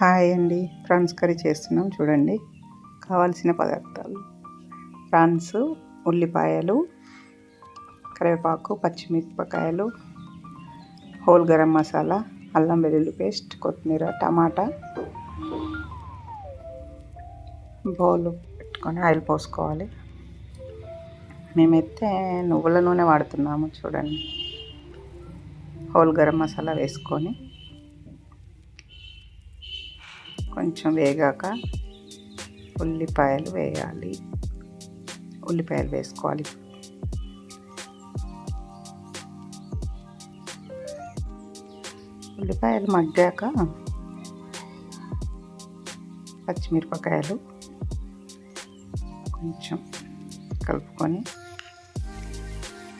Hi అండి. Prawns curry చేస్తున్నాం. చూడండి. కావాల్సిన పదార్థాలు. ప్రాన్స్ ఉల్లిపాయలు కరివేపాకు పచ్చిమిరపకాయలు హోల్ గరం మసాలా అల్లం వెల్లుల్లి పేస్ట్ కొత్తిమీర టమాటా బౌల్ పెట్టుకొని ఆయిల్ పోసుకోవాలి. మేమైతే నువ్వుల నూనె వాడుతున్నాము. చూడండి. హోల్ గరం మసాలా వేసుకొని కొంచెం వేగాక ఉల్లిపాయలు వేయాలి. ఉల్లిపాయలు వేసుకోవాలి. ఉల్లిపాయలు మగ్గాక పచ్చిమిరపకాయలు కొంచెం కలుపుకొని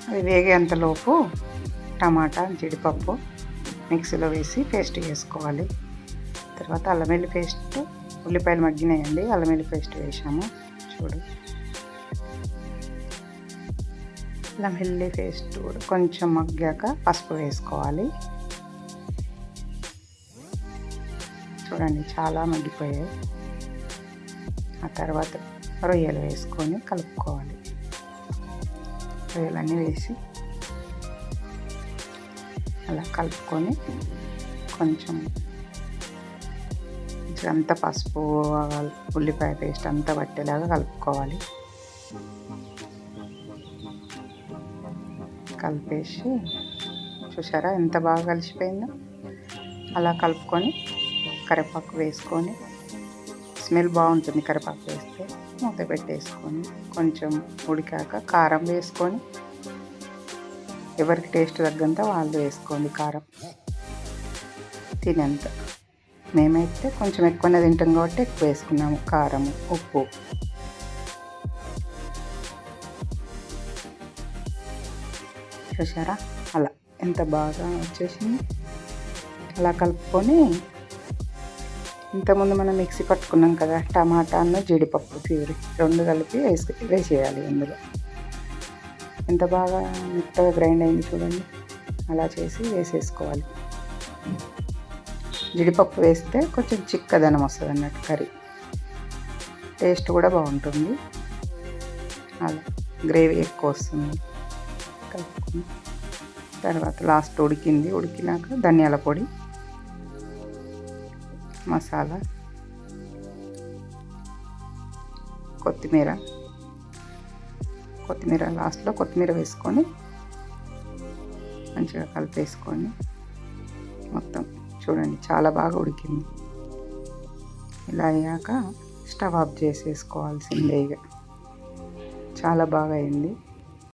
అవి వేగేంతలోపు టమాటా జీడిపప్పు మిక్సీలో వేసి పేస్ట్ వేసుకోవాలి తర్వాత అల్లం వెల్లి పేస్ట్ ఉల్లిపాయలు మగ్గినాయండి. అల్లం వెల్లి పేస్ట్ వేసాము. చూడు. అల్లం వెల్లి పేస్ట్ కూడా కొంచెం మగ్గాక పసుపు వేసుకోవాలి. చూడండి చాలా మగ్గిపోయాయి. ఆ తర్వాత రొయ్యలు వేసుకొని కలుపుకోవాలి. రొయ్యలన్నీ వేసి అలా కలుపుకొని కొంచెం అంతా పసుపు ఉల్లిపాయ పేస్ట్ అంతా పట్టేలాగా కలుపుకోవాలి. కలిపేసి చూసారా ఎంత బాగా కలిసిపోయిందో? అలా కలుపుకొని కరివేపాకు వేసుకొని స్మెల్ బాగుంటుంది కరివేపాకు వేస్తే మూత పెట్టేసుకొని కొంచెం ఉడికాక కారం వేసుకొని ఎవరికి టేస్ట్ తగ్గంత వాళ్ళు వేసుకోండి కారం. తినేంత. మేమైతే కొంచెం ఎక్కువనే తింటాం కాబట్టి ఎక్కువ వేసుకున్నాము. కారం ఉప్పు. చూసారా అలా. ఎంత బాగా వచ్చేసింది. అలా కలుపుకొని ఇంతకుముందు మనం మిక్సీ పట్టుకున్నాం కదా టమాటాను జీడిపప్పు ప్యూరి. రెండు కలిపి వేసి వేసేయాలి అందులో ఎంత బాగా మెత్తగా గ్రైండ్ అయింది చూడండి. అలా చేసి వేసేసుకోవాలి. జీడిపప్పు వేస్తే కొంచెం చిక్కదనం వస్తుంది అన్నట్టు కర్రీ. టేస్ట్ కూడా బాగుంటుంది. అలా గ్రేవీ ఎక్కువ వస్తుంది. కలుపుకుని తర్వాత లాస్ట్ ఉడికింది. ఉడికినాక ధనియాల పొడి మసాలా కొత్తిమీర. కొత్తిమీర లాస్ట్లో కొత్తిమీర వేసుకొని మంచిగా కలిపేసుకొని మొత్తం చూడండి చాలా బాగా ఉడికింది. ఇలా అయ్యాక స్టవ్ ఆఫ్ చేసేసుకోవాల్సిందే ఇక. చాలా బాగా అయింది.